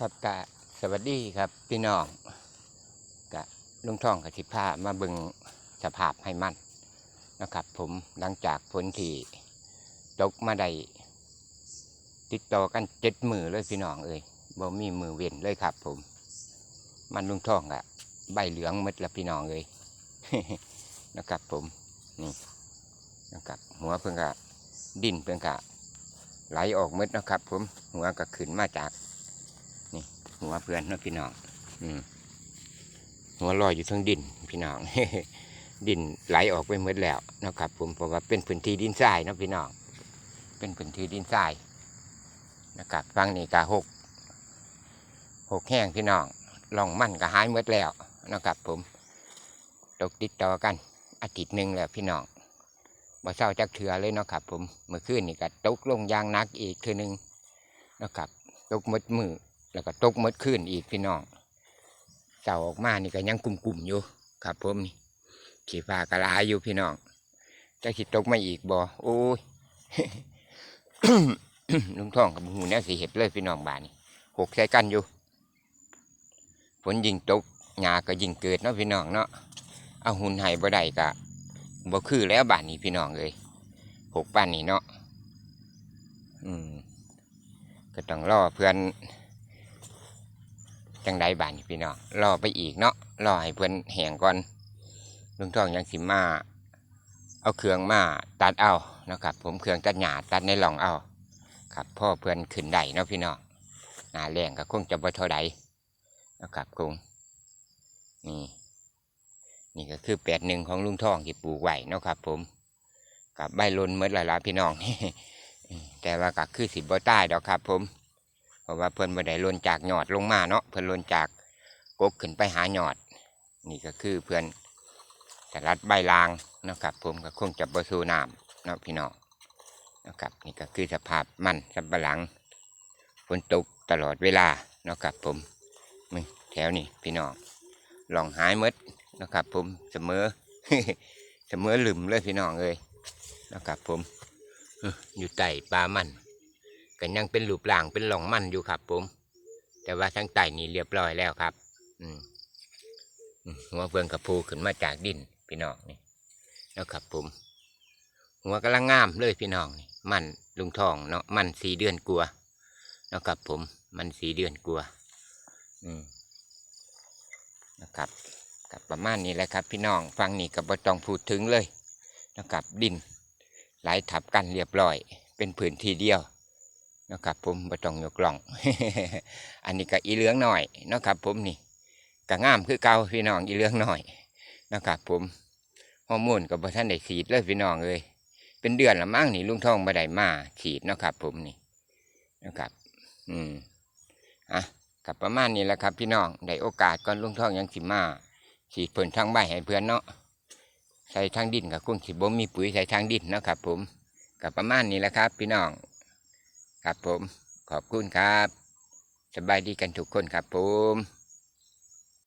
ครับกะสวัสดีครับพี่น้องกะลุงท่องกับทิพามาบึงสภาพให้มันนะครับ ผมหลังจากฝนที่ตกมาได้ติดต่อกันเจ็ดมือเลยพี่น้องเอ้ยบ่มีมือเว้นเลยครับ ผม มันลุงท่องกะใบเหลืองมดแล้วพี่น้องเอ้ยนะครับผมนี่นะครับหัวเพิ่งกะดินเพิ่งกะไหลออกมดนะครับ ผมหัวก็ขึ้นมาจาก หัวเพื่อนนาะพี่น้องอืมหัวลอยอยู่ทั้งดินพี่น้องดินไหลออกไปหมดแล้วนะครับ ผมเพราะว่าเป็นพื้นที่ดินทรายนาะพี่น้องเป็นพื้นที่ดินทรายนะครับฟังนี่กะหกหกแห้งพี่น้องลองมั่นก็หายหมดแล้วนะครับ ผมตกติดต่อกันอาทิตย์หนึ่งแล้วพี่น้องบ่เศร้าจักเถือเลยเนาะครับ ผมเมื่อคืนนี่ก็ตกลงยางนักอีกคือหนึ่งนะครับตกหมดมือ แล้วก็ตกมดขึ้นอีกพี่น้องเสาออกมานี่ก็ยังกลุ่มๆอยู่ครับผมนี่ขี่ฟ้ากระลายอยู่พี่น้องจะขีดตกมาอีกบ่โอ้ยลุงท่องกับหูเนี่ยสีเห็ดเลยพี่น้องบ้านนี่หกใส่กันอยู่ฝนยิงตกหญ้าก็ยิงเกิดเนาะพี่น้องเนาะเอาหุ่นไห้บ่ได้กะบ่คือแล้วบ้านนี้พี่น้องเลยหกบ้านนี้เนาะอืมก็ต้องรอเพื่อน จังใดบ้านพี่น้องรอไปอีกเนาะรอให้เพื่อนแห้งก่อนลุงทองยังสิมาเอาเครื่องมาตัดเอานะครับ ผมเครื่องตัดหญ้าตัดในหลองเอา ครับพ่อเพื่อนขึ้นได้เนาะพี่น้องหนาแรงก็คงจะบ่เท่าใดนะครับคงนี่นี่ก็คือแปดหนึ่งของลุงทองที่ปลูกไว้เนาะครับ ผมกับใบลนเมื่อไรล่ะพี่น้องแต่ว่าก็คือสิบ่ใต้ดอกครับ ผม เพราะว่าเพิ่นบ่ได้ลนจากหยอดลงมาเนาะเพิ่นลนจากกกขึ้นไปหาหยอด นี่ก็คือเพื่อนแต่รัดใบลางนะครับผมก็คงจะบ่สู้น้ำเนาะพี่น้องนะครับนี่ก็คือสภาพมันสับปะหลังฝนตกตลอดเวลานะครับผมมึงแถวนี้พี่น้องลองหายมดนะครับผมเสมอเสมอหลืมเลยพี่น้องเลยนะครับผมเอ้ออยู่ใต้ปลามัน ก็ยังเป็นรูปร่างเป็นหลองมันอยู่ครับ ผม แต่ว่าทั้งใต้นี่เรียบร้อยแล้วครับ อืมหัวเฟืองกระพูขึ้นมาจากดินพี่น้องนี่นะครับผม หัวกำลังงามเลยพี่น้องนี่มันลุงทองเนาะมันสีเดือนกลัวานะครับผม มันสีเดือนกลัว อืมนะครับกับประมาณนี้แหละครับ พี่น้องฟังนี่กับบต้องพูดถึงเลยนะครับดินไหลทับกันเรียบร้อย เป็นผืนทีเดียว นะครับผมบ่ต้องยกล่อง อันนี้ก็อีเหลืองหน่อยนะครับผมนี่ก็งามคือเก่าพี่น้องอีเหลืองหน่อยนะครับผมฮอร์โมนกับบ่ท่านได้ฉีดเลยพี่น้องเลยเป็นเดือนละมั้งนี่ลุงทองบ่ได้มาฉีดนะครับผมนี่นะครับ อืมอะกับประมาณนี้แหละครับ พี่น้องได้โอกาสก่อนลุงทองยังสิมาฉีดเพิ่นทางใบให้เพื่อนเนาะใส่ทางดินกับกุ้งขีดบ่มีปุ๋ยใส่ทางดินนะครับผมกับประมาณนี้แหละครับ พี่น้อง ครับผม ขอบคุณครับ สบายดีกันทุกคนครับผม